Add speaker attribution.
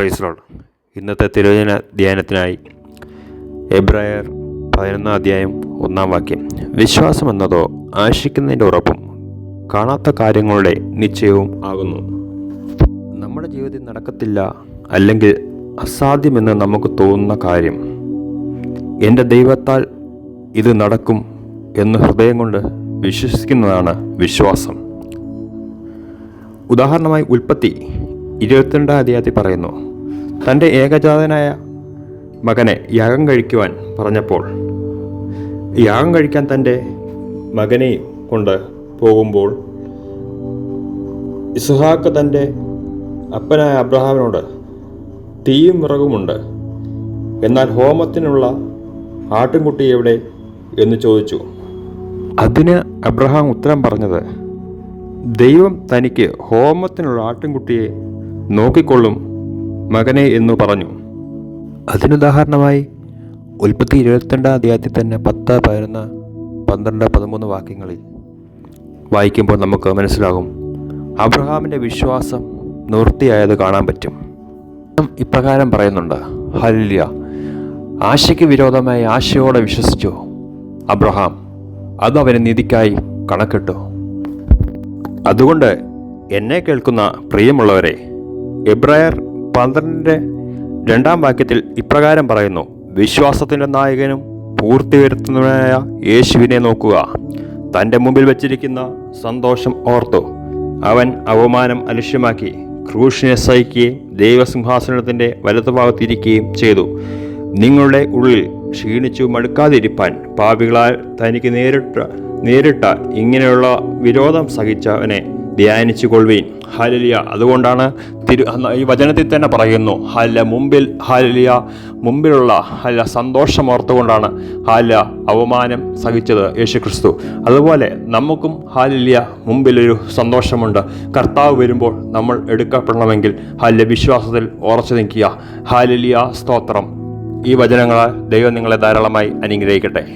Speaker 1: പ്രൈസ്ലോഡ് ഇന്നത്തെ തിരുവചന ധ്യാനത്തിനായി എബ്രായർ പതിനൊന്നാം അധ്യായം ഒന്നാം വാക്യം. വിശ്വാസം എന്നതോ ആശിക്കുന്നതിന്റെ ഉറപ്പും കാണാത്ത കാര്യങ്ങളുടെ നിശ്ചയവും ആകുന്നു. നമ്മുടെ ജീവിതത്തിൽ നടക്കത്തില്ല അല്ലെങ്കിൽ അസാധ്യമെന്ന് നമുക്ക് തോന്നുന്ന കാര്യം. എന്റെ ദൈവത്താൽ ഇത് നടക്കും എന്ന് ഹൃദയം കൊണ്ട് വിശ്വസിക്കുന്നതാണ് വിശ്വാസം. ഉദാഹരണമായി ഉൽപ്പത്തി ഇരുപത്തിരണ്ടാം അധ്യായത്തിൽ പറയുന്നു തന്റെ ഏകജാതനായ മകനെ യാഗം കഴിക്കുവാൻ പറഞ്ഞപ്പോൾ യാഗം കഴിക്കാൻ തന്റെ മകനെ കൊണ്ട് പോകുമ്പോൾ ഇസ്ഹാക്ക് തന്റെ അപ്പനായ അബ്രഹാമിനോട് തീയും വിറകുമുണ്ട് എന്നാൽ ഹോമത്തിനുള്ള ആട്ടിൻകുട്ടി എവിടെ എന്ന് ചോദിച്ചു. അതിന് അബ്രഹാം ഉത്തരം പറഞ്ഞത് ദൈവം തനിക്ക് ഹോമത്തിനുള്ള ആട്ടിൻകുട്ടിയെ നോക്കിക്കൊള്ളും മകനെ എന്നു പറഞ്ഞു. അതിനുദാഹരണമായി ഉൽപ്പത്തി ഇരുപത്തിരണ്ടാം അധ്യായത്തിൽ തന്നെ പത്ത് പതിനൊന്ന് പന്ത്രണ്ട് പതിമൂന്ന് വാക്യങ്ങളിൽ വായിക്കുമ്പോൾ നമുക്ക് മനസ്സിലാകും അബ്രഹാമിന്റെ വിശ്വാസം നിവൃത്തിയായത് കാണാൻ പറ്റും. ഇപ്രകാരം പറയുന്നുണ്ട് ഹല്യ ആശയ്ക്ക് വിരോധമായി ആശയോടെ വിശ്വസിച്ചു അബ്രഹാം അത് അവന് നീതിക്കായി കണക്കിട്ടു. അതുകൊണ്ട് എന്നെ കേൾക്കുന്ന പ്രിയമുള്ളവരെ എബ്രായർ പന്ത്രണ്ടിന്റെ രണ്ടാം വാക്യത്തിൽ ഇപ്രകാരം പറയുന്നു വിശ്വാസത്തിന്റെ നായകനും പൂർത്തി വരുത്തുന്നവനായ യേശുവിനെ നോക്കുക. തന്റെ മുമ്പിൽ വച്ചിരിക്കുന്ന സന്തോഷം ഓർത്തു. അവൻ അവമാനം അലക്ഷ്യമാക്കി ക്രൂശിനെ സഹിക്കുകയും ദൈവസിംഹാസനത്തിന്റെ വലതുഭാഗത്തിരിക്കുകയും ചെയ്തു. നിങ്ങളുടെ ഉള്ളിൽ ക്ഷീണിച്ചു മടുക്കാതിരിപ്പാൻ പാപികളാൽ തനിക്ക് നേരിട്ട നേരിട്ട ഇങ്ങനെയുള്ള വിരോധം സഹിച്ചവനെ ധ്യാനിച്ചു കൊള്ളുവീൻ ഹാലലിയ അതുകൊണ്ടാണ് തിരു ഈ വചനത്തിൽ തന്നെ പറയുന്നു ഹാല മുമ്പിൽ ഹാലലിയ മുമ്പിലുള്ള ഹാല സന്തോഷമോർത്തുകൊണ്ടാണ് ഹാല അവമാനം സഹിച്ചത് യേശുക്രിസ്തു. അതുപോലെ നമുക്കും ഹാലലിയ മുമ്പിലൊരു സന്തോഷമുണ്ട്. കർത്താവ് വരുമ്പോൾ നമ്മൾ എടുക്കപ്പെടണമെങ്കിൽ ഹല്ല വിശ്വാസത്തിൽ ഉറച്ചു നിൽക്കുക. ഹാലലിയ സ്തോത്രം. ഈ വചനങ്ങളാൽ ദൈവം നിങ്ങളെ ധാരാളമായി അനുഗ്രഹിക്കട്ടെ.